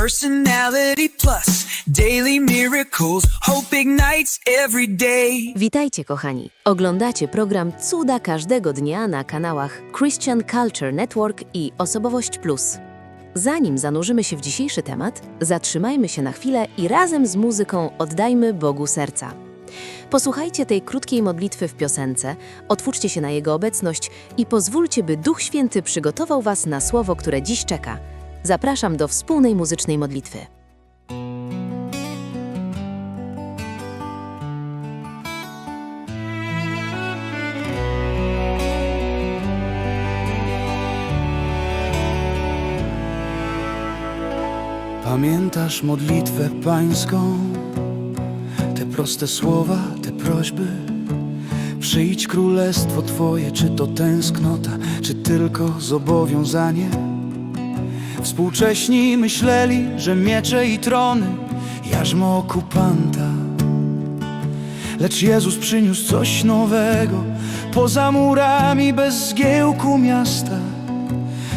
Personality Plus, daily miracles, hope ignites every day. Witajcie, kochani. Oglądacie program Cuda każdego dnia na kanałach Christian Culture Network i Osobowość Plus. Zanim zanurzymy się w dzisiejszy temat, zatrzymajmy się na chwilę i razem z muzyką oddajmy Bogu serca. Posłuchajcie tej krótkiej modlitwy w piosence, otwórzcie się na Jego obecność i pozwólcie, by Duch Święty przygotował Was na słowo, które dziś czeka. Zapraszam do wspólnej muzycznej modlitwy. Pamiętasz modlitwę pańską, te proste słowa, te prośby. Przyjdź królestwo Twoje, czy to tęsknota, czy tylko zobowiązanie. Współcześni myśleli, że miecze i trony, jarzmo okupanta. Lecz Jezus przyniósł coś nowego, poza murami bez zgiełku miasta.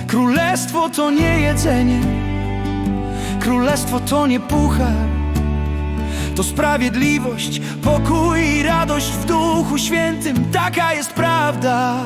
Królestwo to nie jedzenie, Królestwo to nie puchar, to sprawiedliwość, pokój i radość w Duchu Świętym. Taka jest prawda.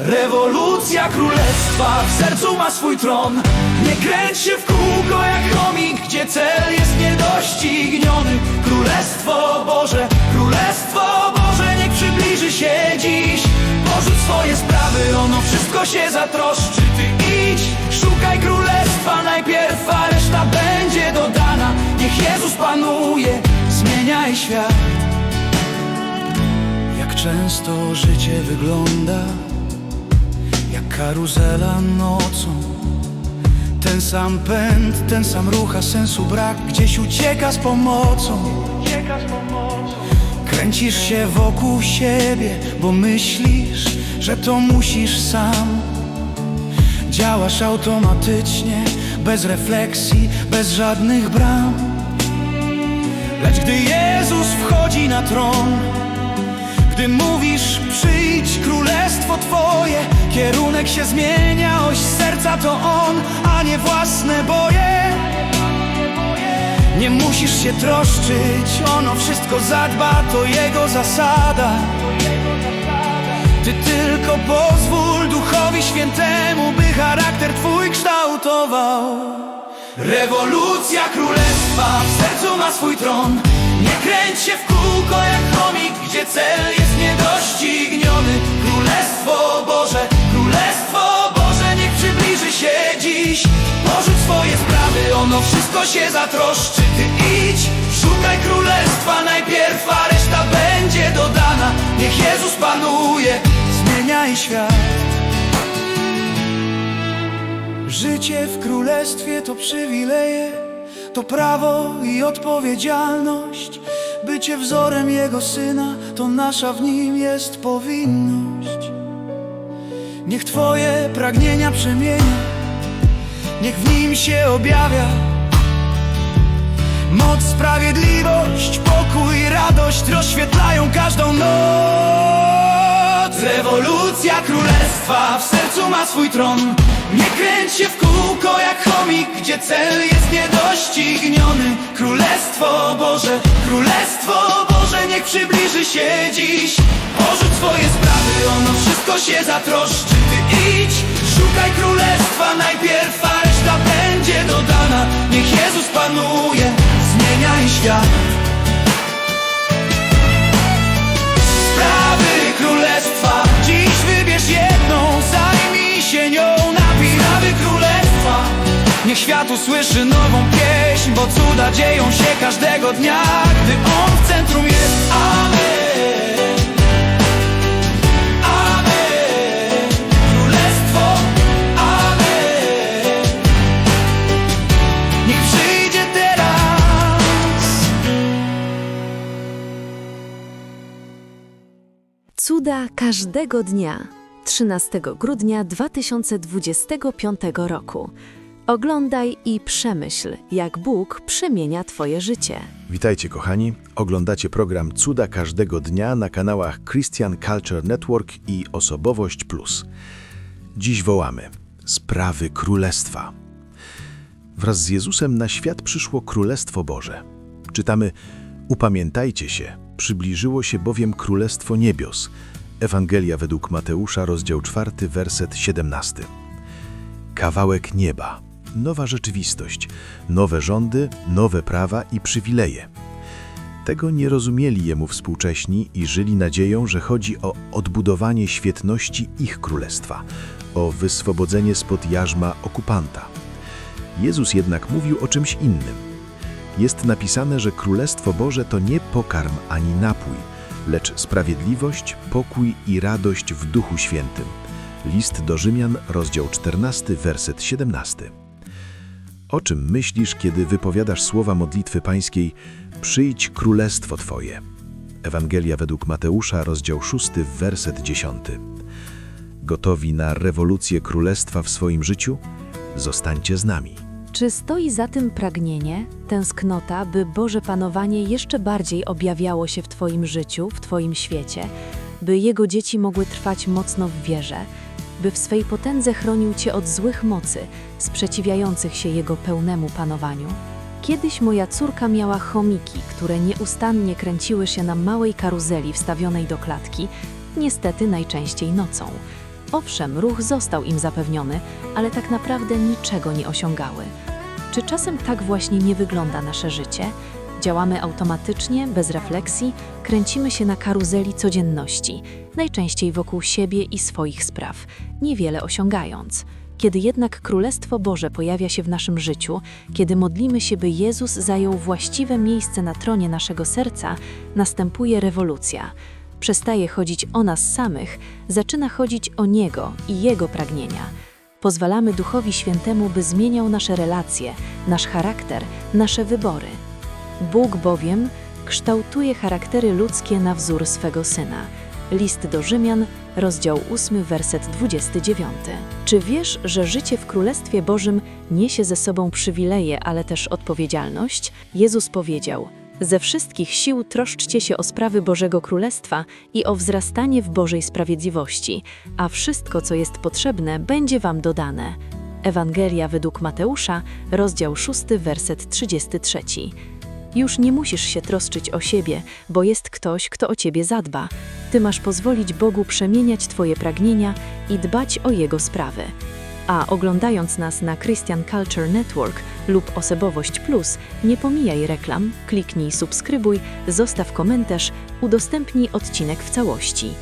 Rewolucja królestwa w sercu ma swój tron. Nie kręć się w kółko jak chomik, gdzie cel jest niedościgniony. Królestwo Boże, Królestwo Boże, niech przybliży się dziś. Porzuć swoje sprawy, ono wszystko się zatroszczy. Ty idź, szukaj królestwa najpierw, a reszta będzie dodana. Niech Jezus panuje, zmieniaj świat. Jak często życie wygląda karuzela nocą. Ten sam pęd, ten sam ruch, a sensu brak. Gdzieś ucieka z pomocą. Kręcisz się wokół siebie, bo myślisz, że to musisz sam. Działasz automatycznie, bez refleksji, bez żadnych bram. Lecz gdy Jezus wchodzi na tron gdy mówisz przyjdź królestwo Twoje Kierunek się zmienia, oś serca to On, a nie własne boje. Nie musisz się troszczyć, ono wszystko zadba, to Jego zasada. Ty tylko pozwól Duchowi Świętemu, by charakter Twój kształtował. Rewolucja królestwa w sercu ma swój tron. Nie kręć się w kółko jak chomik, gdzie cel jest niedościgniony Królestwo Boże, Królestwo Boże, niech przybliży się dziś Porzuć swoje sprawy, ono wszystko się zatroszczy Ty idź, szukaj królestwa najpierw, a reszta będzie dodana Niech Jezus panuje, zmieniaj świat Życie w królestwie to przywileje, to prawo i odpowiedzialność. Bycie wzorem Jego Syna to nasza w Nim jest powinność. Niech Twoje pragnienia przemienia, niech w Nim się objawia. Moc, sprawiedliwość, pokój, radość rozświetlają każdą noc. W sercu ma swój tron. Nie kręć się w kółko jak chomik, gdzie cel jest niedościgniony. Królestwo Boże, Królestwo Boże, niech przybliży się dziś. Porzuć swoje sprawy, ono wszystko się zatroszczy. Ty idź, szukaj królestwa najpierw, a reszta będzie dodana. Niech Jezus panuje, zmieniaj świat. Niech świat usłyszy nową pieśń Bo cuda dzieją się każdego dnia. Gdy On w centrum jest Amen. Amen Królestwo Amen. Niech przyjdzie teraz. Cuda każdego dnia. 13 grudnia 2025 roku. Oglądaj i przemyśl, jak Bóg przemienia Twoje życie. Witajcie kochani, oglądacie program Cuda każdego dnia na kanałach Christian Culture Network i Osobowość Plus. Dziś wołamy Sprawy Królestwa. Wraz z Jezusem na świat przyszło Królestwo Boże. Czytamy: Upamiętajcie się, przybliżyło się bowiem Królestwo Niebios. Ewangelia według Mateusza, rozdział 4, werset 17. Kawałek nieba, nowa rzeczywistość, nowe rządy, nowe prawa i przywileje. Tego nie rozumieli jemu współcześni i żyli nadzieją, że chodzi o odbudowanie świetności ich królestwa, o wyswobodzenie spod jarzma okupanta. Jezus jednak mówił o czymś innym. Jest napisane, że Królestwo Boże to nie pokarm ani napój, lecz sprawiedliwość, pokój i radość w Duchu Świętym. List do Rzymian, rozdział 14, werset 17. O czym myślisz, kiedy wypowiadasz słowa modlitwy pańskiej Przyjdź królestwo Twoje? Ewangelia według Mateusza, rozdział 6, werset 10. Gotowi na rewolucję królestwa w swoim życiu? Zostańcie z nami. Czy stoi za tym pragnienie, tęsknota, by Boże panowanie jeszcze bardziej objawiało się w Twoim życiu, w Twoim świecie, by Jego dzieci mogły trwać mocno w wierze, by w swej potędze chronił Cię od złych mocy, sprzeciwiających się Jego pełnemu panowaniu? Kiedyś moja córka miała chomiki, które nieustannie kręciły się na małej karuzeli wstawionej do klatki, niestety najczęściej nocą. Owszem, ruch został im zapewniony, ale tak naprawdę niczego nie osiągały. Czy czasem tak właśnie nie wygląda nasze życie? Działamy automatycznie, bez refleksji, kręcimy się na karuzeli codzienności, najczęściej wokół siebie i swoich spraw, niewiele osiągając. Kiedy jednak Królestwo Boże pojawia się w naszym życiu, kiedy modlimy się, by Jezus zajął właściwe miejsce na tronie naszego serca, następuje rewolucja. Przestaje chodzić o nas samych, zaczyna chodzić o Niego i Jego pragnienia. Pozwalamy Duchowi Świętemu, by zmieniał nasze relacje, nasz charakter, nasze wybory. Bóg bowiem kształtuje charaktery ludzkie na wzór swego Syna. List do Rzymian, rozdział 8, werset 29. Czy wiesz, że życie w Królestwie Bożym niesie ze sobą przywileje, ale też odpowiedzialność? Jezus powiedział: Ze wszystkich sił troszczcie się o sprawy Bożego Królestwa i o wzrastanie w Bożej sprawiedliwości, a wszystko, co jest potrzebne, będzie wam dodane. Ewangelia według Mateusza, rozdział 6, werset 33. Już nie musisz się troszczyć o siebie, bo jest ktoś, kto o ciebie zadba. Ty masz pozwolić Bogu przemieniać Twoje pragnienia i dbać o Jego sprawy. A oglądając nas na Christian Culture Network lub Osobowość Plus, nie pomijaj reklam, kliknij subskrybuj, zostaw komentarz, udostępnij odcinek w całości.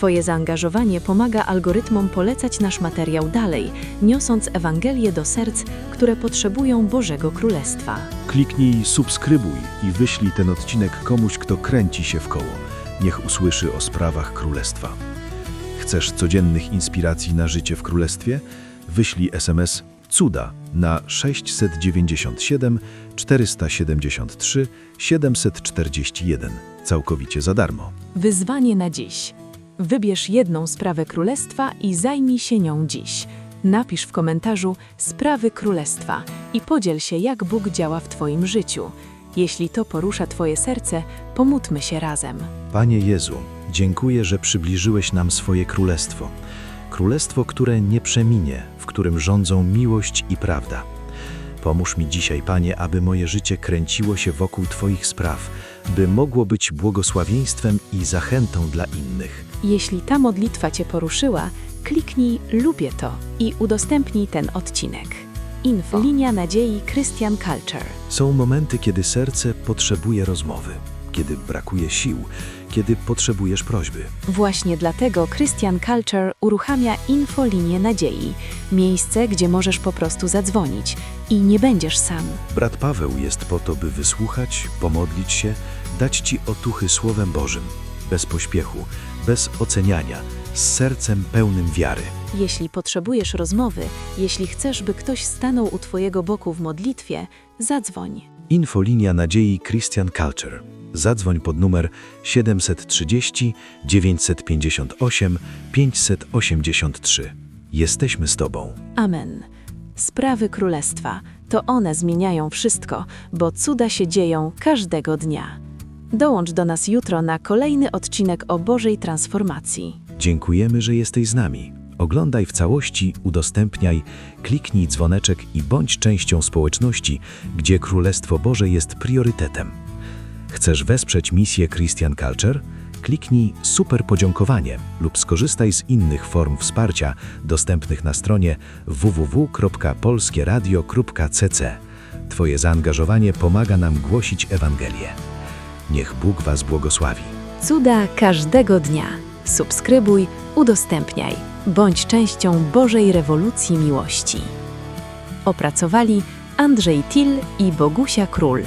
Twoje zaangażowanie pomaga algorytmom polecać nasz materiał dalej, niosąc Ewangelię do serc, które potrzebują Bożego Królestwa. Kliknij subskrybuj i wyślij ten odcinek komuś, kto kręci się w koło. Niech usłyszy o sprawach królestwa. Chcesz codziennych inspiracji na życie w królestwie? Wyślij SMS cuda na 697 473 741 całkowicie za darmo. Wyzwanie na dziś. Wybierz jedną sprawę królestwa i zajmij się nią dziś. Napisz w komentarzu sprawy królestwa i podziel się, jak Bóg działa w Twoim życiu. Jeśli to porusza Twoje serce, pomódlmy się razem. Panie Jezu, dziękuję, że przybliżyłeś nam swoje królestwo. Królestwo, które nie przeminie, w którym rządzą miłość i prawda. Pomóż mi dzisiaj, Panie, aby moje życie kręciło się wokół Twoich spraw, by mogło być błogosławieństwem i zachętą dla innych. Jeśli ta modlitwa Cię poruszyła, kliknij Lubię to i udostępnij ten odcinek. Info. Linia Nadziei Christian Culture. Są momenty, kiedy serce potrzebuje rozmowy, kiedy brakuje sił, kiedy potrzebujesz prośby. Właśnie dlatego Christian Culture uruchamia Infolinię Nadziei, miejsce, gdzie możesz po prostu zadzwonić i nie będziesz sam. Brat Paweł jest po to, by wysłuchać, pomodlić się, dać Ci otuchy Słowem Bożym, bez pośpiechu, bez oceniania, z sercem pełnym wiary. Jeśli potrzebujesz rozmowy, jeśli chcesz, by ktoś stanął u Twojego boku w modlitwie, zadzwoń. Infolinia Nadziei Christian Culture. Zadzwoń pod numer 730 958 583. Jesteśmy z Tobą. Amen. Sprawy Królestwa to one zmieniają wszystko, bo cuda się dzieją każdego dnia. Dołącz do nas jutro na kolejny odcinek o Bożej transformacji. Dziękujemy, że jesteś z nami. Oglądaj w całości, udostępniaj, kliknij dzwoneczek i bądź częścią społeczności, gdzie Królestwo Boże jest priorytetem. Chcesz wesprzeć misję Christian Culture? Kliknij Super Podziękowanie lub skorzystaj z innych form wsparcia dostępnych na stronie www.polskieradio.cc. Twoje zaangażowanie pomaga nam głosić Ewangelię. Niech Bóg Was błogosławi. Cuda każdego dnia. Subskrybuj, udostępniaj. Bądź częścią Bożej rewolucji miłości. Opracowali Andrzej Till i Bogusia Król.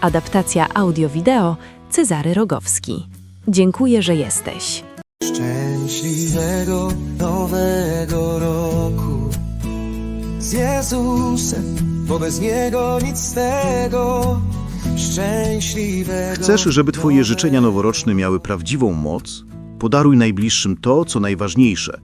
Adaptacja audio-wideo Cezary Rogowski. Dziękuję, że jesteś. Szczęśliwego nowego roku z Jezusem, bo bez Niego nic z tego. Szczęśliwego. Chcesz, żeby Twoje życzenia noworoczne miały prawdziwą moc? Podaruj najbliższym to, co najważniejsze.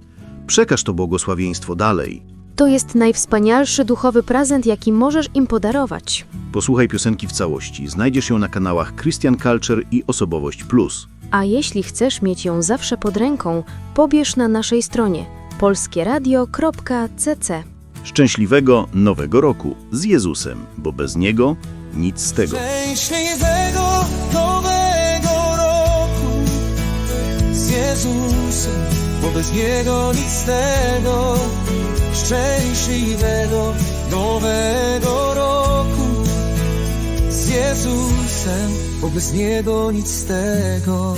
Przekaż to błogosławieństwo dalej. To jest najwspanialszy duchowy prezent, jaki możesz im podarować. Posłuchaj piosenki w całości. Znajdziesz ją na kanałach Christian Culture i Osobowość Plus. A jeśli chcesz mieć ją zawsze pod ręką, pobierz na naszej stronie polskieradio.cc. Szczęśliwego nowego roku z Jezusem, bo bez Niego nic z tego. Szczęśliwego nowego roku z Jezusem, bo bez Niego nic z tego. Szczęśliwego nowego roku z Jezusem, bo bez Niego nic z tego.